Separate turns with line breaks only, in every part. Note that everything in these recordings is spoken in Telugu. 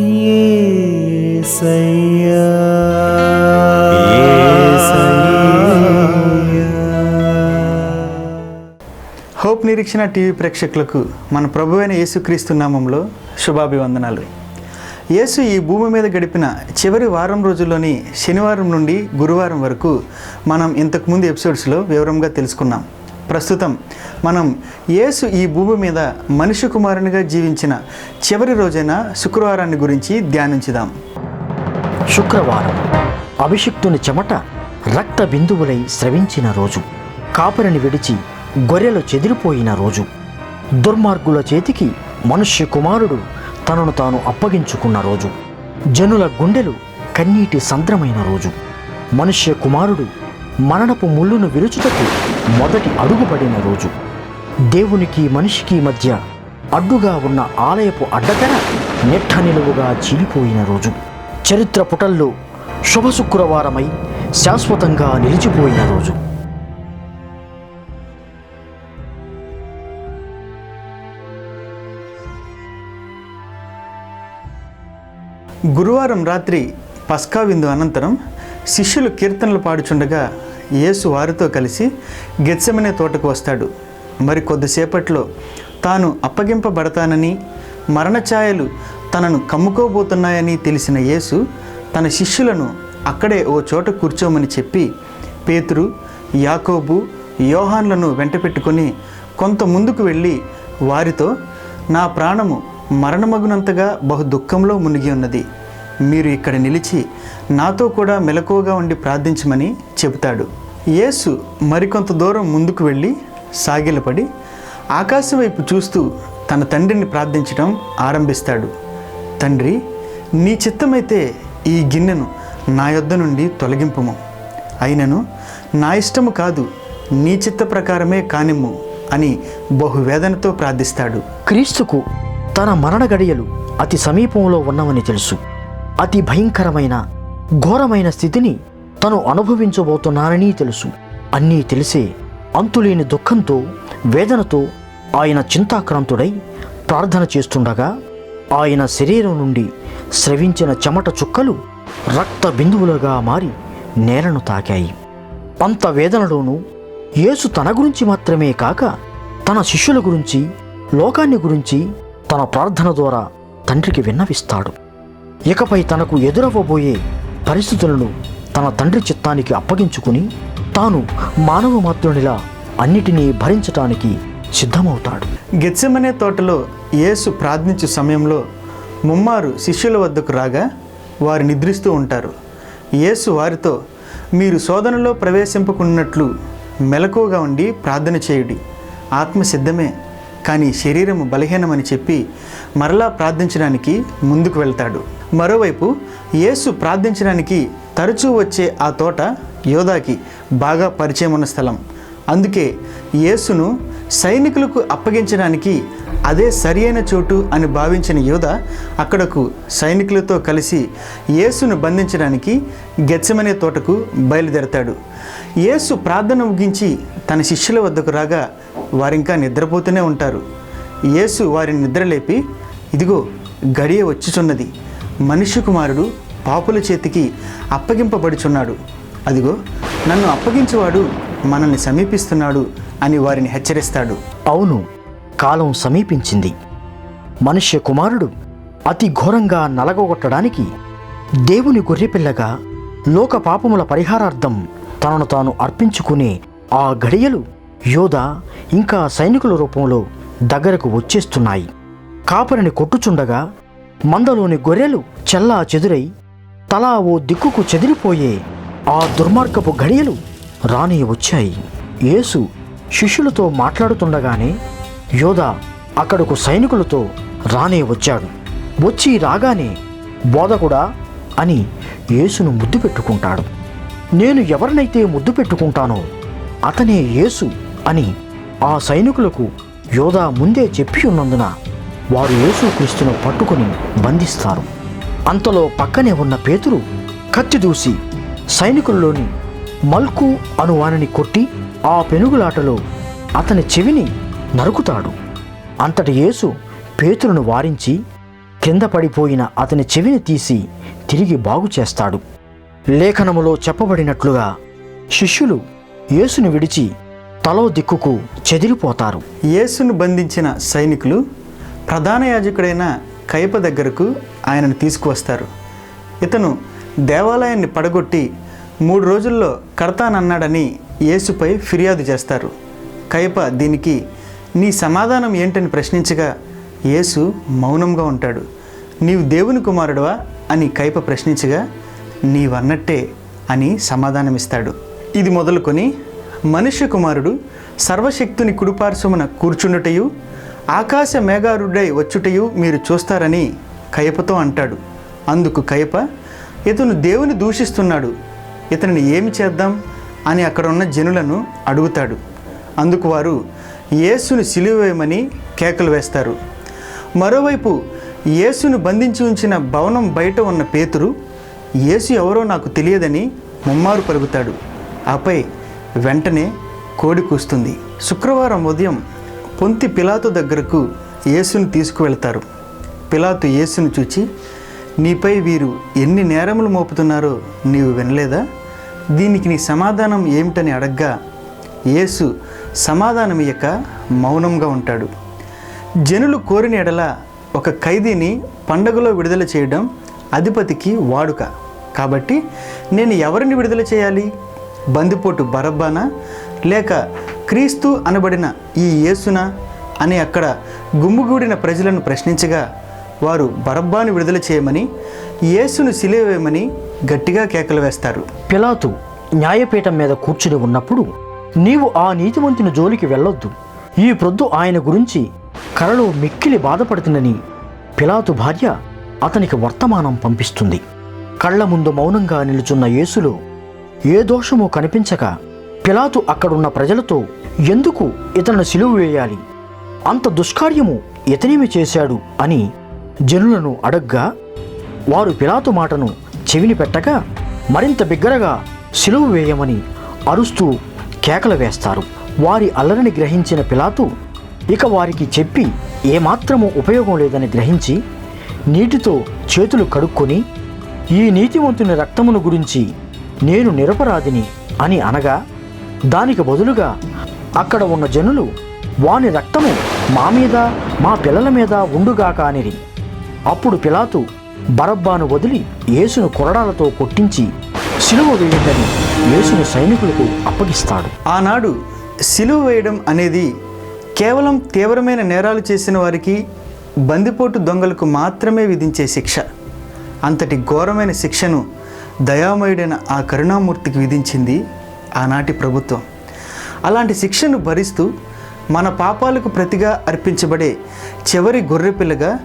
యేసయ్యా
హోప్ నిరీక్షణ టీవీ ప్రేక్షకులకు మన ప్రభువైన యేసుక్రీస్తు నామంలో శుభాభివందనాలు. యేసు ఈ భూమి మీద గడిపిన చివరి వారం రోజుల్లోని శనివారం నుండి గురువారం వరకు మనం ఇంతకుముందు ఎపిసోడ్స్లో వివరంగా తెలుసుకున్నాం. ప్రస్తుతం మనం యేసు ఈ భూమి మీద మనిషి కుమారునిగా జీవించిన చివరి రోజైన శుక్రవారాన్ని గురించి ధ్యానించుదాం.
శుక్రవారం అభిషిక్తుని చెమట రక్త బిందువులై స్రవించిన రోజు కాపరిని విడిచి గొర్రెలు చెదిరిపోయిన రోజు. దుర్మార్గుల చేతికి మనుష్య కుమారుడు తనను తాను అప్పగించుకున్న రోజు. జనుల గుండెలు కన్నీటి సంద్రమైన రోజు. మనుష్య కుమారుడు మరణపు ముళ్ళును విరుచుటకు మొదటి అడుగుపడిన రోజు. దేవునికి మనిషికి మధ్య అడ్డుగా ఉన్న ఆలయపు అడ్డతెర నెట్ట నిలువుగా చీలిపోయిన రోజు. చరిత్ర పుటల్లో శుభ శుక్రవారమై శాశ్వతంగా నిలిచిపోయిన రోజు.
గురువారం రాత్రి పస్కా విందు అనంతరం శిష్యులు కీర్తనలు పాడుచుండగా యేసు వారితో కలిసి గెచ్చమనే తోటకు వస్తాడు. మరి కొద్దిసేపట్లో తాను అప్పగింపబడతానని మరణఛాయలు తనను కమ్ముకోబోతున్నాయని తెలిసిన యేసు తన శిష్యులను అక్కడే ఓ చోట కూర్చోమని చెప్పి పేతురు యాకోబు యోహాన్లను వెంటపెట్టుకొని కొంత ముందుకు వెళ్ళి వారితో నా ప్రాణము మరణమగునంతగా బహు దుఃఖంలో మునిగి ఉన్నది. మీరు ఇక్కడ నిలిచి నాతో కూడా మెలకువగా ఉండి ప్రార్థించమని చెబుతాడు. యేసు మరికొంత దూరం ముందుకు వెళ్ళి సాగిలపడి ఆకాశం వైపు చూస్తూ తన తండ్రిని ప్రార్థించడం ఆరంభిస్తాడు. తండ్రి నీ చిత్తమైతే ఈ గిన్నెను నా యొద్ద నుండి తొలగింపుము. అయినను నా ఇష్టము కాదు నీ చిత్త ప్రకారమే కానిమ్ము అని బహువేదనతో ప్రార్థిస్తాడు.
క్రీస్తుకు తన మరణ గడియలు అతి సమీపంలో ఉన్నవని తెలుసు. అతి భయంకరమైన ఘోరమైన స్థితిని తను అనుభవించబోతున్నానని తెలుసు. అన్నీ తెలిసే అంతులేని దుఃఖంతో వేదనతో ఆయన చింతాక్రాంతుడై ప్రార్థన చేస్తుండగా ఆయన శరీరం నుండి స్రవించిన చెమట చుక్కలు రక్త బిందువులుగా మారి నేలను తాకాయి. అంత వేదనలోనూ యేసు తన గురించి మాత్రమే కాక తన శిష్యుల గురించి లోకాన్ని గురించి తన ప్రార్థన ద్వారా తండ్రికి విన్నవిస్తాడు. ఇకపై తనకు ఎదురవ్వబోయే పరిస్థితులను తన తండ్రి చిత్తానికి అప్పగించుకుని తాను మానవ మాత్రునిలా అన్నిటినీ భరించటానికి సిద్ధమవుతాడు.
గెత్సమనే తోటలో యేసు ప్రార్థించు సమయంలో ముమ్మారు శిష్యుల వద్దకు రాగా వారు నిద్రిస్తూ ఉంటారు. యేసు వారితో మీరు శోధనలో ప్రవేశింపకున్నట్లు మెలకువగా ఉండి ప్రార్థన చేయుడి. ఆత్మ సిద్ధమే. కానీ శరీరము బలహీనమని చెప్పి మరలా ప్రార్థించడానికి ముందుకు వెళ్తాడు. మరోవైపు యేసు ప్రార్థించడానికి తరచూ వచ్చే ఆ తోట యోధాకి బాగా పరిచయం ఉన్న స్థలం. అందుకే యేసును సైనికులకు అప్పగించడానికి అదే సరియైన చోటు అని భావించిన యోధ అక్కడకు సైనికులతో కలిసి యేసును బంధించడానికి గెచ్చమనే తోటకు బయలుదేరతాడు. యేసు ప్రార్థన ముగించి తన శిష్యుల వద్దకు రాగా వారింకా నిద్రపోతూనే ఉంటారు. యేసు వారిని నిద్రలేపి ఇదిగో గడియ వచ్చుచున్నది. మనిషి కుమారుడు పాపుల చేతికి అప్పగింపబడుచున్నాడు. అదిగో నన్ను అప్పగించేవాడు మనల్ని సమీపిస్తున్నాడు. అని వారిని హెచ్చరిస్తాడు.
అవును కాలం సమీపించింది. మనుష్య కుమారుడు అతి ఘోరంగా నలగొట్టడానికి దేవుని గొర్రెపిల్లగా లోక పాపముల పరిహారార్థం తనను తాను అర్పించుకునే ఆ ఘడియలు యోధ ఇంకా సైనికుల రూపంలో దగ్గరకు వచ్చేస్తున్నాయి. కాపరిని కొట్టుచుండగా మందలోని గొర్రెలు చెల్లా చెదురై తలా ఓ దిక్కుకు చెదిరిపోయే ఆ దుర్మార్గపు గడియలు రాని వచ్చాయి. యేసు శిష్యులతో మాట్లాడుతుండగానే యోధ అక్కడకు సైనికులతో రానే వచ్చాడు. వచ్చి రాగానే బోధకుడా అని యేసును ముద్దు పెట్టుకుంటాడు. నేను ఎవరినైతే ముద్దు పెట్టుకుంటానో అతనే యేసు అని ఆ సైనికులకు యోధా ముందే చెప్పి ఉన్నందున వారు యేసుక్రీస్తును పట్టుకుని బంధిస్తారు. అంతలో పక్కనే ఉన్న పేతురు కత్తి దూసి సైనికుల్లోని మల్కు అను వానిని కొట్టి ఆ పెనుగులాటలో అతని చెవిని నరుకుతాడు. అంతటి యేసు పేతులను వారించి కింద పడిపోయిన అతని చెవిని తీసి తిరిగి బాగు చేస్తాడు. లేఖనములో చెప్పబడినట్లుగా శిష్యులు యేసుని విడిచి తలో దిక్కుకు చెదిరిపోతారు.
యేసును బంధించిన సైనికులు ప్రధాన యాజకుడైన కైప దగ్గరకు ఆయనను తీసుకువస్తారు. ఇతను దేవాలయాన్ని పడగొట్టి మూడు రోజుల్లో కడతానన్నాడని యేసుపై ఫిర్యాదు చేస్తారు. కయప దీనికి నీ సమాధానం ఏంటని ప్రశ్నించగా యేసు మౌనంగా ఉంటాడు. నీవు దేవుని కుమారుడువా? అని కయప ప్రశ్నించగా నీవన్నట్టే అని సమాధానమిస్తాడు. ఇది మొదలుకొని మనుష్య కుమారుడు సర్వశక్తుని కుడిపార్శ్వమున కూర్చుండుటయు ఆకాశ మేఘారుడై వచ్చుటయు మీరు చూస్తారని కయపతో అంటాడు. అందుకు కయప ఇతను దేవుని దూషిస్తున్నాడు. ఇతనిని ఏమి చేద్దాం? అని అక్కడ ఉన్న జనులను అడుగుతాడు. అందుకు వారు యేసును సిలువేయమని కేకలు వేస్తారు. మరోవైపు యేసును బంధించి ఉంచిన భవనం బయట ఉన్న పేతురు యేసు ఎవరో నాకు తెలియదని ముమ్మారు పలుకుతాడు. ఆపై వెంటనే కోడి కూస్తుంది. శుక్రవారం ఉదయం పొంతి పిలాతు దగ్గరకు యేసును తీసుకువెళ్తారు. పిలాతు యేసును చూచి నీపై వీరు ఎన్ని నేరములు మోపుతున్నారో నీవు వినలేదా? దీనికి నీ సమాధానం ఏమిటని అడగ్గా యేసు సమాధానమియక మౌనంగా ఉంటాడు. జనులు కోరిన ఎడల ఒక ఖైదీని పండగలో విడుదల చేయడం అధిపతికి వాడుక. కాబట్టి నేను ఎవరిని విడుదల చేయాలి? బందిపోటు బరబ్బానా? లేక క్రీస్తు అనబడిన ఈ యేసునా? అని అక్కడ గుమ్ముగూడిన ప్రజలను ప్రశ్నించగా వారు బరబ్బాను విడుదల చేయమని యేసును సిలివేయమని గట్టిగా కేకలు వేస్తారు.
పిలాతు న్యాయపీఠం మీద కూర్చుని ఉన్నప్పుడు నీవు ఆ నీతివంతుని జోలికి వెళ్ళొద్దు. ఈ ప్రొద్దు ఆయన గురించి కలలో మిక్కిలి బాధపడుతుందని పిలాతు భార్య అతనికి వర్తమానం పంపిస్తుంది. కళ్ళ ముందు మౌనంగా నిలుచున్న యేసులో ఏ దోషము కనిపించక పిలాతు అక్కడున్న ప్రజలతో ఎందుకు ఇతను సిలువ వేయాలి? అంత దుష్కార్యము ఇతనేమి చేశాడు అని జనులను అడగ్గా వారు పిలాతు మాటను చెవిని పెట్టగా మరింత బిగ్గరగా సిలువు వేయమని అరుస్తూ కేకలు వేస్తారు. వారి అల్లరిని గ్రహించిన పిలాతు ఇక వారికి చెప్పి ఏమాత్రము ఉపయోగం లేదని గ్రహించి నీటితో చేతులు కడుక్కొని ఈ నీతివంతుని రక్తమును గురించి నేను నిరపరాధిని అని అనగా దానికి బదులుగా అక్కడ ఉన్న జనులు వాని రక్తము మా మీద మా పిల్లల మీద ఉండుగాక అనిరి. అప్పుడు పిలాతు బరబ్బాను వదిలి యేసును కొరడాలతో కొట్టించి సిలువ వేయండని యేసును సైనికులకు అప్పగిస్తాడు.
ఆనాడు సిలువ వేయడం అనేది కేవలం తీవ్రమైన నేరాలు చేసిన వారికి బందిపోటు దొంగలకు మాత్రమే విధించే శిక్ష. అంతటి ఘోరమైన శిక్షను దయామయుడైన ఆ కరుణామూర్తికి విధించింది ఆనాటి ప్రభుత్వం. అలాంటి శిక్షను భరిస్తూ మన పాపాలకు ప్రతిగా అర్పించబడే చివరి గొర్రెపిల్లగా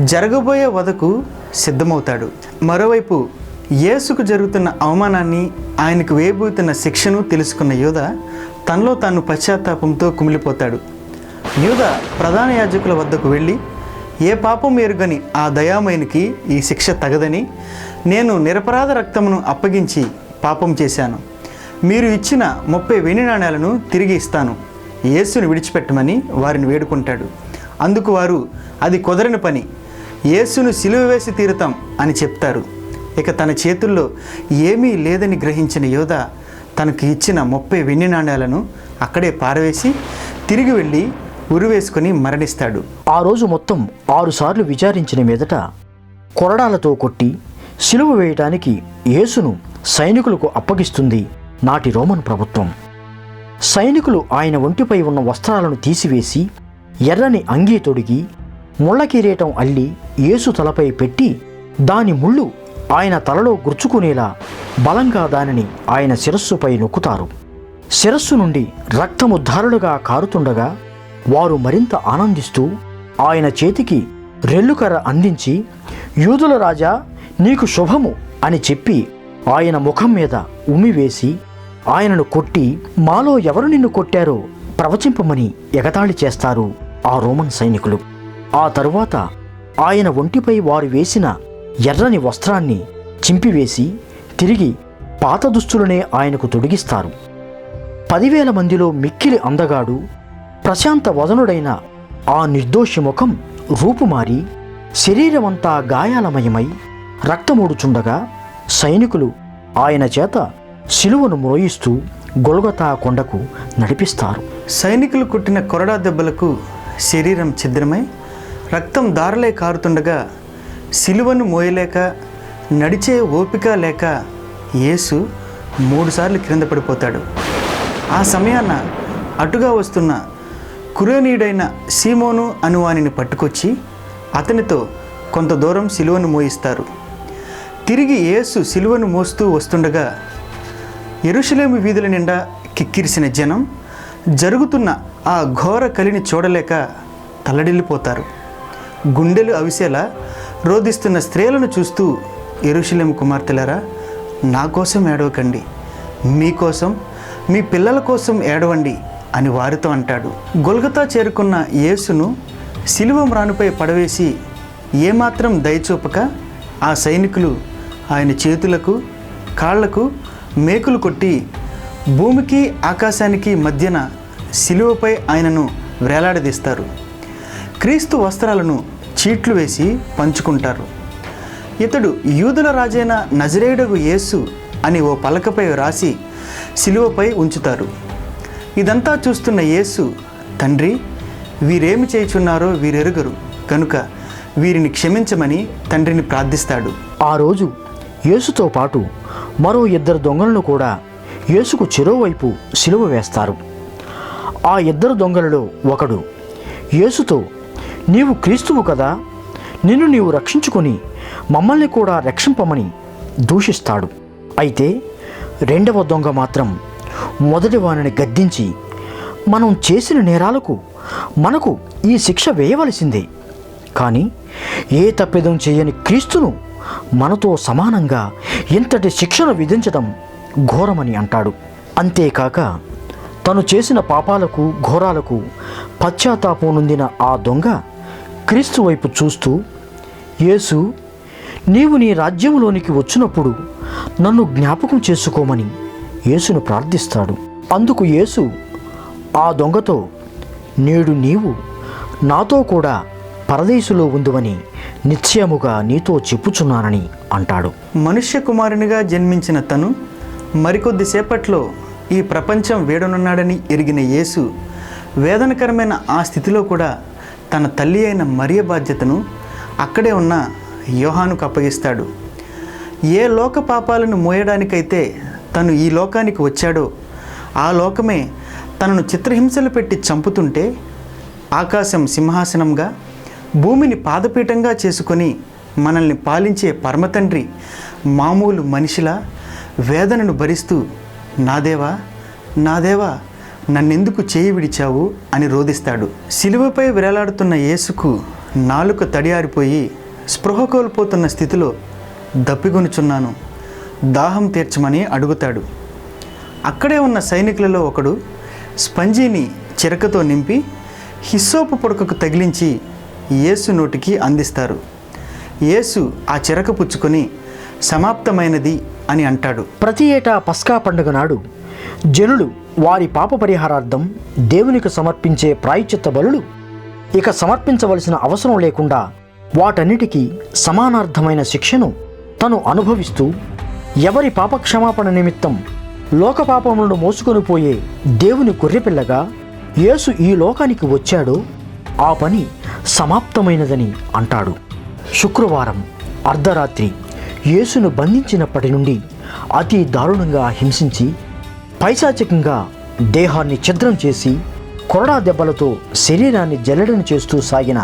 జరగబోయే వదకు సిద్ధమవుతాడు. మరోవైపు యేసుకు జరుగుతున్న అవమానాన్ని ఆయనకు వేయబోతున్న శిక్షను తెలుసుకున్న యోధ తనలో తాను పశ్చాత్తాపంతో కుమిలిపోతాడు. యూద ప్రధాన యాజకుల వద్దకు వెళ్ళి ఏ పాపం ఎరుగని ఆ దయామయునికి ఈ శిక్ష తగదని నేను నిరపరాధ రక్తమును అప్పగించి పాపం చేశాను. మీరు ఇచ్చిన ముప్పై వెండి నాణ్యాలను తిరిగి ఇస్తాను. యేసును విడిచిపెట్టమని వారిని వేడుకుంటాడు. అందుకు వారు అది కుదరని పని. యేసును సిలువ వేసి తీరుతాం అని చెప్తారు. ఇక తన చేతుల్లో ఏమీ లేదని గ్రహించిన యోధ తనకు ఇచ్చిన ముప్పై వెండి నాణ్యాలను అక్కడే పారవేసి తిరిగి వెళ్ళి ఉరివేసుకొని మరణిస్తాడు.
ఆ రోజు మొత్తం ఆరుసార్లు విచారించిన మీదట కొరడాలతో కొట్టి సిలువ వేయటానికి యేసును సైనికులకు అప్పగిస్తుంది నాటి రోమన్ ప్రభుత్వం. సైనికులు ఆయన ఒంటిపై ఉన్న వస్త్రాలను తీసివేసి ఎర్రని అంగీ తొడిగి ముళ్ళ కిరీటం అల్లి యేసు తలపై పెట్టి దాని ముళ్ళు ఆయన తలలో గుర్చుకునేలా బలంగా దానిని ఆయన శిరస్సుపై నొక్కుతారు. శిరస్సు నుండి రక్తము కారుతుండగా వారు మరింత ఆనందిస్తూ ఆయన చేతికి రెల్లుకర్ర అందించి యూదుల రాజా నీకు శుభము అని చెప్పి ఆయన ముఖం మీద ఉమ్మివేసి ఆయనను కొట్టి మాలో ఎవరు నిన్ను కొట్టారో ప్రవచింపమని ఎగతాళి చేస్తారు ఆ రోమన్ సైనికులు. ఆ తరువాత ఆయన ఒంటిపై వారు వేసిన ఎర్రని వస్త్రాన్ని చింపివేసి తిరిగి పాత దుస్తులనే ఆయనకు తొడిగిస్తారు. పదివేల మందిలో మిక్కిలి అందగాడు ప్రశాంత వదనుడైన ఆ నిర్దోషి ముఖం రూపుమారి శరీరమంతా గాయాలమయమై రక్తమూడుచుండగా సైనికులు ఆయన చేత శిలువను మ్రోయిస్తూ గొల్గతా కొండకు నడిపిస్తారు.
సైనికులు కొట్టిన కొరడా దెబ్బలకు శరీరం ఛిద్రమై రక్తం దారలే కారుతుండగా సిలువను మోయలేక నడిచే ఓపిక లేక యేసు మూడుసార్లు క్రింద పడిపోతాడు. ఆ సమయాన అటుగా వస్తున్న కురేనీయుడైన సీమోను అనువానిని పట్టుకొచ్చి అతనితో కొంత దూరం సిలువను మోయిస్తారు. తిరిగి యేసు సిలువను మోస్తూ వస్తుండగా ఎరుషులేమి వీధుల నిండా కిక్కిరిసిన జనం జరుగుతున్న ఆ ఘోర కలిని చూడలేక తల్లడిల్లిపోతారు. గుండెలు అవిసేలా రోధిస్తున్న స్త్రీలను చూస్తూ ఎరుషులేం కుమార్తెలారా నా కోసం ఏడవకండి. మీకోసం మీ పిల్లల కోసం ఏడవండి అని వారితో అంటాడు. గొల్గతా చేరుకున్న యేసును శిలువ మ్రానుపై పడవేసి ఏమాత్రం దయచూపక ఆ సైనికులు ఆయన చేతులకు కాళ్ళకు మేకులు కొట్టి భూమికి ఆకాశానికి మధ్యన శిలువపై ఆయనను వేలాడదీస్తారు. క్రీస్తు వస్త్రాలను చీట్లు వేసి పంచుకుంటారు. ఇతడు యూదుల రాజైన నజరేయుడగు యేసు అని ఓ పలకపై రాసి శిలువపై ఉంచుతారు. ఇదంతా చూస్తున్న యేసు తండ్రి వీరేమి చేయుచున్నారో వీరెరుగరు. కనుక వీరిని క్షమించమని తండ్రిని ప్రార్థిస్తాడు.
ఆ రోజు యేసుతో పాటు మరో ఇద్దరు దొంగలను కూడా యేసుకు చెరోవైపు సిలువ వేస్తారు. ఆ ఇద్దరు దొంగలలో ఒకడు యేసుతో నీవు క్రీస్తువు కదా? నిన్ను నీవు రక్షించుకొని మమ్మల్ని కూడా రక్షింపమని దూషిస్తాడు. అయితే రెండవ దొంగ మాత్రం మొదటి వాణిని గద్దించి మనం చేసిన నేరాలకు మనకు ఈ శిక్ష వేయవలసిందే. కానీ ఏ తప్పిదం చేయని క్రీస్తును మనతో సమానంగా ఇంతటి శిక్షను విధించడం ఘోరమని అంటాడు. అంతేకాక తను చేసిన పాపాలకు ఘోరాలకు పశ్చాత్తాపం నొందిన ఆ దొంగ క్రీస్తు వైపు చూస్తూ యేసు నీవు నీ రాజ్యంలోనికి వచ్చినప్పుడు నన్ను జ్ఞాపకం చేసుకోమని యేసును ప్రార్థిస్తాడు. అందుకు యేసు ఆ దొంగతో నేడు నీవు నాతో కూడా పరదేశులో ఉందువని నిశ్చయముగా నీతో చెప్పుచున్నానని అంటాడు.
మనుష్య కుమారునిగా జన్మించిన తను మరికొద్దిసేపట్లో ఈ ప్రపంచం వేడనున్నాడని ఎరిగిన యేసు వేదనకరమైన ఆ స్థితిలో కూడా తన తల్లి అయిన మరియ బాధ్యతను అక్కడే ఉన్న యోహానుకు అప్పగిస్తాడు. ఏ లోక పాపాలను మోయడానికైతే తను ఈ లోకానికి వచ్చాడో ఆ లోకమే తనను చిత్రహింసలు పెట్టి చంపుతుంటే ఆకాశం సింహాసనంగా భూమిని పాదపీఠంగా చేసుకొని మనల్ని పాలించే పరమతండ్రి మామూలు మనిషిలా వేదనను భరిస్తూ నాదేవా నాదేవా నన్నెందుకు చేయి విడిచావు అని రోదిస్తాడు శిలువపై విరలాడుతున్న యేసుకు నాలుక తడియారిపోయి స్పృహ కోల్పోతున్న స్థితిలో దప్పిగొనుచున్నాను దాహం తీర్చమని అడుగుతాడు. అక్కడే ఉన్న సైనికులలో ఒకడు స్పంజీని చిరకతో నింపి హిస్సోపు పొడకకు తగిలించి యేసు నోటికి అందిస్తారు. యేసు ఆ చిరక పుచ్చుకొని సమాప్తమైనది అని అంటాడు.
ప్రతి ఏటా పస్కా పండుగ నాడు జనులు వారి పాప పరిహారార్థం దేవునికి సమర్పించే ప్రాయచిత్త బలులు. ఇక సమర్పించవలసిన అవసరం లేకుండా వాటన్నిటికీ సమానార్థమైన శిక్షను తను అనుభవిస్తూ ఎవరి పాపక్షమాపణ నిమిత్తం లోకపాపములను మోసుకొని పోయే దేవుని గొర్రెపిల్లగా యేసు ఈ లోకానికి వచ్చాడో ఆ పని సమాప్తమైనదని అంటాడు. శుక్రవారం అర్ధరాత్రి యేసును బంధించినప్పటి నుండి అతి దారుణంగా హింసించి పైశాచికంగా దేహాన్ని ఛిద్రం చేసి కొరడా దెబ్బలతో శరీరాన్ని జల్లెడను చేస్తూ సాగిన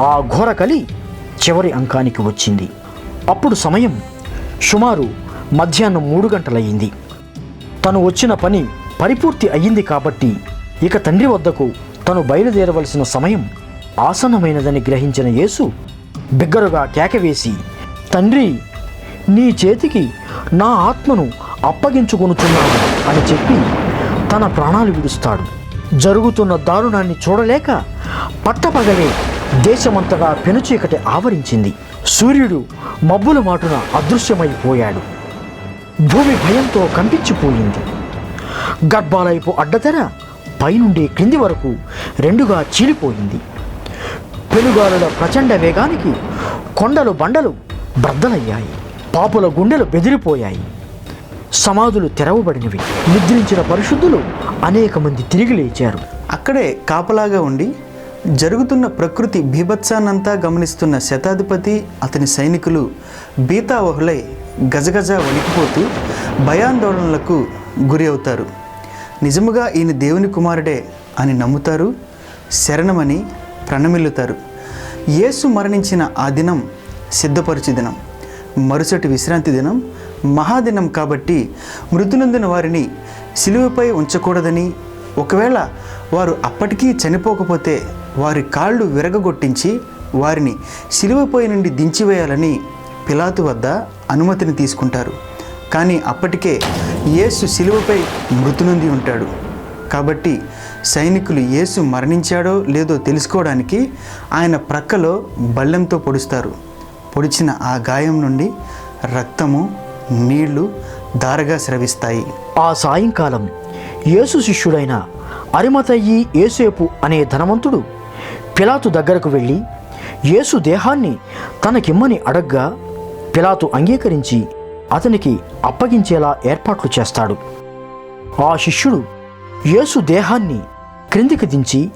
ఆ ఘోర కలి చివరి అంకానికి వచ్చింది. అప్పుడు సమయం సుమారు మధ్యాహ్నం మూడు గంటలయ్యింది. తను వచ్చిన పని పరిపూర్తి అయ్యింది కాబట్టి ఇక తండ్రి వద్దకు తను బయలుదేరవలసిన సమయం ఆసన్నమైనదని గ్రహించిన యేసు బిగ్గరగా కేకవేసి తండ్రి నీ చేతికి నా ఆత్మను అప్పగించుకొనుచున్నాను అని చెప్పి తన ప్రాణాలు విడుస్తాడు. జరుగుతున్న దారుణాన్ని చూడలేక పట్టపగలే దేశమంతగా పెనుచీకటి ఆవరించింది. సూర్యుడు మబ్బుల మాటున అదృశ్యమైపోయాడు. భూమి భయంతో కంపించిపోయింది. గర్భాలయపు అడ్డతెర పైనుండి క్రింది వరకు రెండుగా చీలిపోయింది. పెనుగాలుల ప్రచండ వేగానికి కొండలు బండలు బ్రద్దలయ్యాయి. పాపుల గుండెలు బెదిరిపోయాయి. సమాధులు తెరవబడినవి. నిద్రించిన పరిశుద్ధులు అనేక మంది తిరిగి లేచారు.
అక్కడే కాపలాగా ఉండి జరుగుతున్న ప్రకృతి బీభత్సాన్నంతా గమనిస్తున్న శతాధిపతి అతని సైనికులు బీతావహులై గజగజ వణికిపోతూ భయాందోళనలకు గురి అవుతారు. నిజముగా ఈయన దేవుని కుమారుడే అని నమ్ముతారు శరణమని ప్రణమిల్లుతారు. యేసు మరణించిన ఆ దినం సిద్ధపరిచి దినం. మరుసటి విశ్రాంతి దినం మహాదినం కాబట్టి మృతునందిన వారిని సిలువపై ఉంచకూడదని ఒకవేళ వారు అప్పటికీ చనిపోకపోతే వారి కాళ్ళు విరగగొట్టించి వారిని సిలువపై నుండి దించివేయాలని పిలాతు వద్ద అనుమతిని తీసుకుంటారు. కానీ అప్పటికే యేసు సిలువపై మృతునుంది ఉంటాడు. కాబట్టి సైనికులు యేసు మరణించాడో లేదో తెలుసుకోవడానికి ఆయన ప్రక్కలో బళ్ళెంతో పొడుస్తారు. పొడిచిన ఆ గాయం నుండి రక్తము నీళ్ళు దారగా స్రవిస్తాయి.
ఆ సాయంకాలం యేసు శిష్యుడైన అరిమతయ్యి ఏసేపు అనే ధనవంతుడు పిలాతు దగ్గరకు వెళ్ళి యేసు దేహాన్ని తనకిమ్మని అడగ్గా పిలాతు అంగీకరించి అతనికి అప్పగించేలా ఏర్పాట్లు చేస్తాడు. ఆ శిష్యుడు యేసు దేహాన్ని క్రిందికి దించి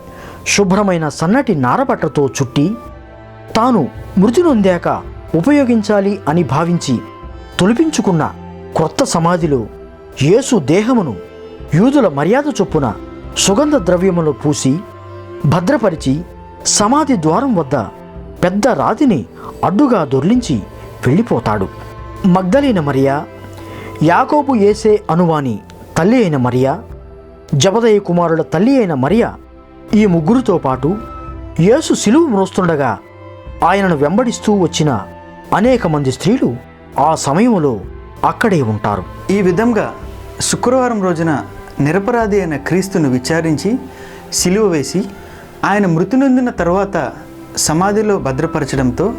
శుభ్రమైన సన్నటి నారబట్టతో చుట్టి తాను మృతి నొందాక ఉపయోగించాలి అని భావించి తొలిపించుకున్న క్రొత్త సమాధిలో యేసు దేహమును యూదుల మర్యాద చొప్పున సుగంధ ద్రవ్యములో పూసి భద్రపరిచి సమాధి ద్వారం వద్ద పెద్ద రాతిని అడ్డుగా దొర్లించి వెళ్ళిపోతాడు. మగ్ధలైన మరియా యాకోబు ఏసే అనువాని తల్లి అయిన మరియా జబదయ్య కుమారుల తల్లి అయిన మరియా ఈ ముగ్గురితో పాటు యేసు సిలువు మోస్తుండగా ఆయనను వెంబడిస్తూ వచ్చిన అనేక మంది స్త్రీలు ఆ సమయంలో అక్కడే ఉంటారు.
ఈ విధంగా శుక్రవారం రోజున నిరపరాధి అయిన క్రీస్తును విచారించి సిలువ వేసి ఆయన మృతి నొందిన తర్వాత సమాధిలో భద్రపరచడంతో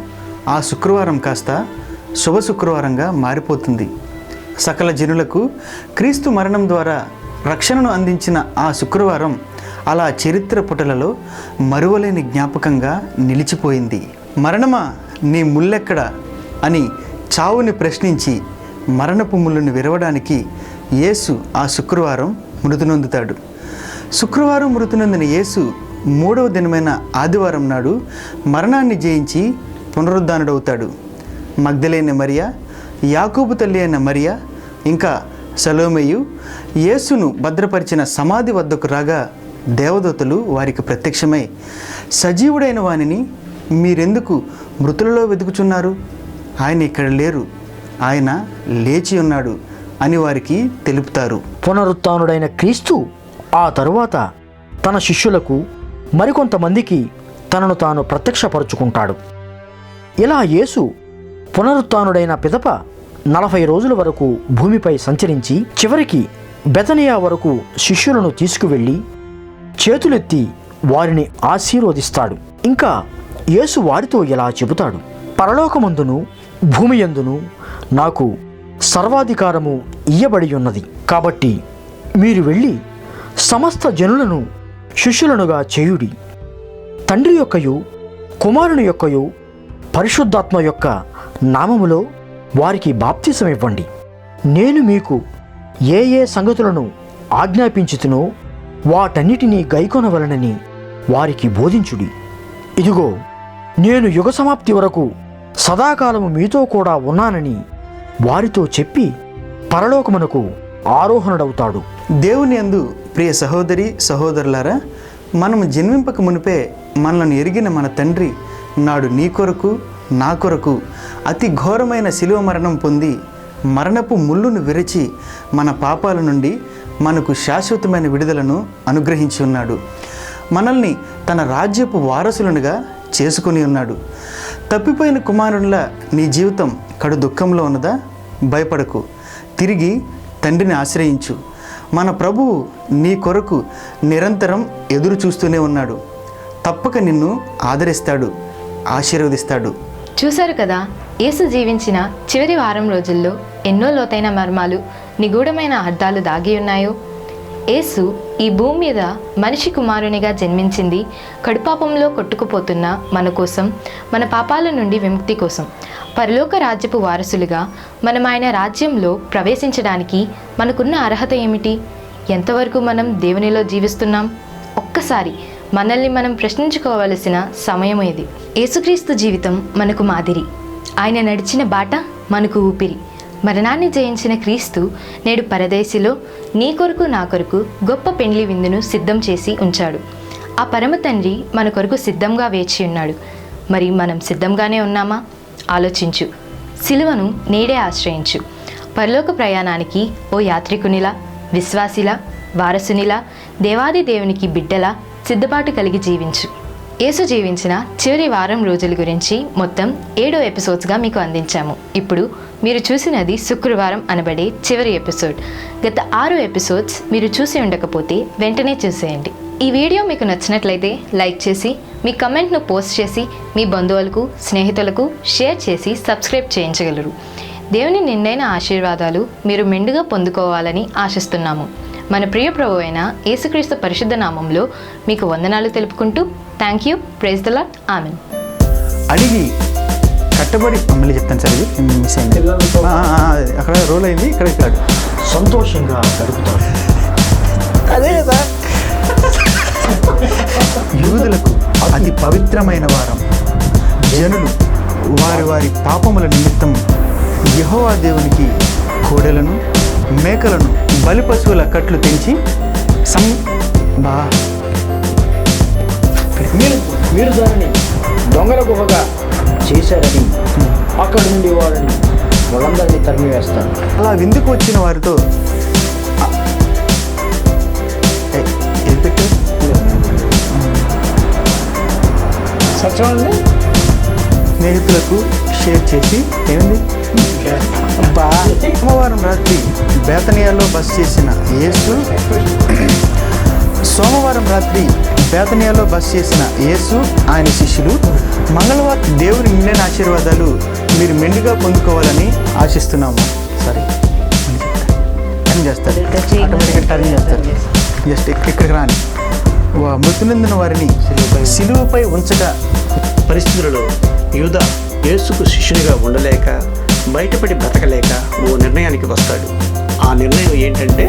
ఆ శుక్రవారం కాస్త శుభ శుక్రవారంగా మారిపోతుంది. సకల జనులకు క్రీస్తు మరణం ద్వారా రక్షణను అందించిన ఆ శుక్రవారం అలా చరిత్ర పుటలలో మరువలేని జ్ఞాపకంగా నిలిచిపోయింది. మరణమా? నీ ముల్లెక్కడ అని చావుని ప్రశ్నించి మరణపు ముళ్ళను విరవడానికి యేసు ఆ శుక్రవారం మృతి నొందుతాడు. శుక్రవారం మృతి నొందిన యేసు మూడవ దినమైన ఆదివారం నాడు మరణాన్ని జయించి పునరుద్ధానుడవుతాడు. మగ్ధలైన మరియా యాకూబు తల్లి అయిన మరియా ఇంకా సలోమేయు యేసును భద్రపరిచిన సమాధి వద్దకు రాగా దేవదూతలు వారికి ప్రత్యక్షమై సజీవుడైన వానిని మీరెందుకు మృతులలో వెతుకుచున్నారు. ఆయన ఇక్కడ లేరు. ఆయన లేచి ఉన్నాడు అని వారికి తెలుపుతారు.
పునరుత్డైన క్రీస్తు ఆ తరువాత తన శిష్యులకు మరికొంతమందికి తనను తాను ప్రత్యక్షపరుచుకుంటాడు. ఇలా యేసు పునరుత్డైన పిదప నలభై రోజుల వరకు భూమిపై సంచరించి చివరికి బెతనియా వరకు శిష్యులను తీసుకువెళ్ళి చేతులెత్తి వారిని ఆశీర్వదిస్తాడు. ఇంకా యేసు వారితో ఇలా చెబుతాడు. పరలోకమందును భూమియందును నాకు సర్వాధికారము ఇయ్యబడి ఉన్నది. కాబట్టి మీరు వెళ్ళి సమస్త జనులను శిష్యులనుగా చేయుడి. తండ్రి యొక్కయు కుమారుని యొక్కయు పరిశుద్ధాత్మ యొక్క నామములో వారికి బాప్తిసం ఇవ్వండి. నేను మీకు ఏ ఏ సంగతులను ఆజ్ఞాపించుతునో వాటన్నిటినీ గైకొనవలనని వారికి బోధించుడి. ఇదిగో నేను యుగ సమాప్తి వరకు సదాకాలము మీతో కూడా ఉన్నానని వారితో చెప్పి పరలోకమునకు ఆరోహణుడవుతాడు.
దేవుని యందు ప్రియ సహోదరి సహోదరులారా మనము జన్మింపక మునిపే మనలను ఎరిగిన మన తండ్రి నాడు నీ కొరకు నా కొరకు అతి ఘోరమైన శిలువ మరణం పొంది మరణపు ముళ్ళును విరచి మన పాపాల నుండి మనకు శాశ్వతమైన విడుదలను అనుగ్రహించి ఉన్నాడు. మనల్ని తన రాజ్యపు వారసులనుగా చేసుకుని ఉన్నాడు. తప్పిపోయిన కుమారునిలా నీ జీవితం కడు దుఃఖంలో ఉన్నదా? భయపడకు. తిరిగి తండ్రిని ఆశ్రయించు. మన ప్రభువు నీ కొరకు నిరంతరం ఎదురు చూస్తూనే ఉన్నాడు. తప్పక నిన్ను ఆదరిస్తాడు ఆశీర్వదిస్తాడు.
చూశారు కదా యేసు జీవించిన చివరి వారం రోజుల్లో ఎన్నో లోతైన మర్మాలు నిగూఢమైన అర్థాలు దాగి ఉన్నాయో? యేసు ఈ భూమి మీద మనిషి కుమారునిగా జన్మించింది. కడుపాపంలో కొట్టుకుపోతున్న మన కోసం మన పాపాల నుండి విముక్తి కోసం. పరలోక రాజ్యపు వారసులుగా మనం ఆయన రాజ్యంలో ప్రవేశించడానికి మనకున్న అర్హత ఏమిటి? ఎంతవరకు మనం దేవునిలో జీవిస్తున్నాం? ఒక్కసారి మనల్ని మనం ప్రశ్నించుకోవలసిన సమయం ఇది. యేసుక్రీస్తు జీవితం మనకు మాదిరి. ఆయన నడిచిన బాట మనకు ఊపిరి. మరణాన్ని జయించిన క్రీస్తు నేడు పరదేశిలో నీ కొరకు నా కొరకు గొప్ప పెండ్లి విందును సిద్ధం చేసి ఉంచాడు. ఆ పరమ తండ్రి మన కొరకు సిద్ధంగా వేచి ఉన్నాడు. మరి మనం సిద్ధంగానే ఉన్నామా? ఆలోచించు. సిలువను నేడే ఆశ్రయించు. పరలోక ప్రయాణానికి ఓ యాత్రికునిలా విశ్వాసిలా వారసునిలా దేవాది దేవునికి బిడ్డలా సిద్ధపాటు కలిగి జీవించు. యేసు జీవించిన చివరి వారం రోజుల గురించి మొత్తం ఏడో ఎపిసోడ్స్గా మీకు అందించాము. ఇప్పుడు మీరు చూసినది శుక్రవారం అనబడే చివరి ఎపిసోడ్. గత ఆరు ఎపిసోడ్స్ మీరు చూసి ఉండకపోతే వెంటనే చూసేయండి. ఈ వీడియో మీకు నచ్చినట్లయితే లైక్ చేసి మీ కమెంట్ను పోస్ట్ చేసి మీ బంధువులకు స్నేహితులకు షేర్ చేసి సబ్స్క్రైబ్ చేయించగలరు. దేవుని నిండైన ఆశీర్వాదాలు మీరు మెండుగా పొందుకోవాలని ఆశిస్తున్నాము. మన ప్రియ ప్రభు అయిన యేసుక్రీస్తు పరిశుద్ధ నామంలో మీకు వందనాలు తెలుపుకుంటూ thank you praise the Lord amen.
అడిగి కట్టబడి మళ్ళీ చెప్తాను సార్ ఇది. మిస్ అయింది. అక్కడ రోల్ అయింది ఇక్కడ ఇక్కడ.
సంతోషంగా గడుపుతారు.
అదే కదా. యూదులకు అతి పవిత్రమైన వారం. జనులు వారి వారి పాపముల నిమిత్తం యెహోవా దేవునికి కోడెలను మేకలను బలి పశువుల కట్లు తెంచి సం బా.
మీరు మీరు దానిని దొంగల గుహగా చేశారని అక్కడి నుండి వారిని వాళ్ళందరినీ తరిమివేస్తారు
అలా విందుకు వచ్చిన వారితో? పెట్టావు? స్నేహితులకు షేర్ చేసి ఏమింది? అబ్బా సోమవారం రాత్రి బేతనియాలో బస చేసిన యేసు సోమవారం రాత్రి బేతనియాలో బస చేసిన యేసు ఆయన శిష్యులు మంగళవారం దేవుని నిండిన ఆశీర్వాదాలు మీరు మెండుగా పొందుకోవాలని ఆశిస్తున్నాము. సరే టర్న్ చేస్తారు? ఆటోమేటిక్గా టర్న్ చేస్తారు. జస్ట్ ఇక్కడికి రాని. మృతునందున వారిని సిలువపై ఉంచగా
పరిస్థితులలో యూద యేసుకు శిష్యునిగా ఉండలేక బయటపడి బ్రతకలేక ఓ నిర్ణయానికి వస్తాడు. ఆ నిర్ణయం ఏంటంటే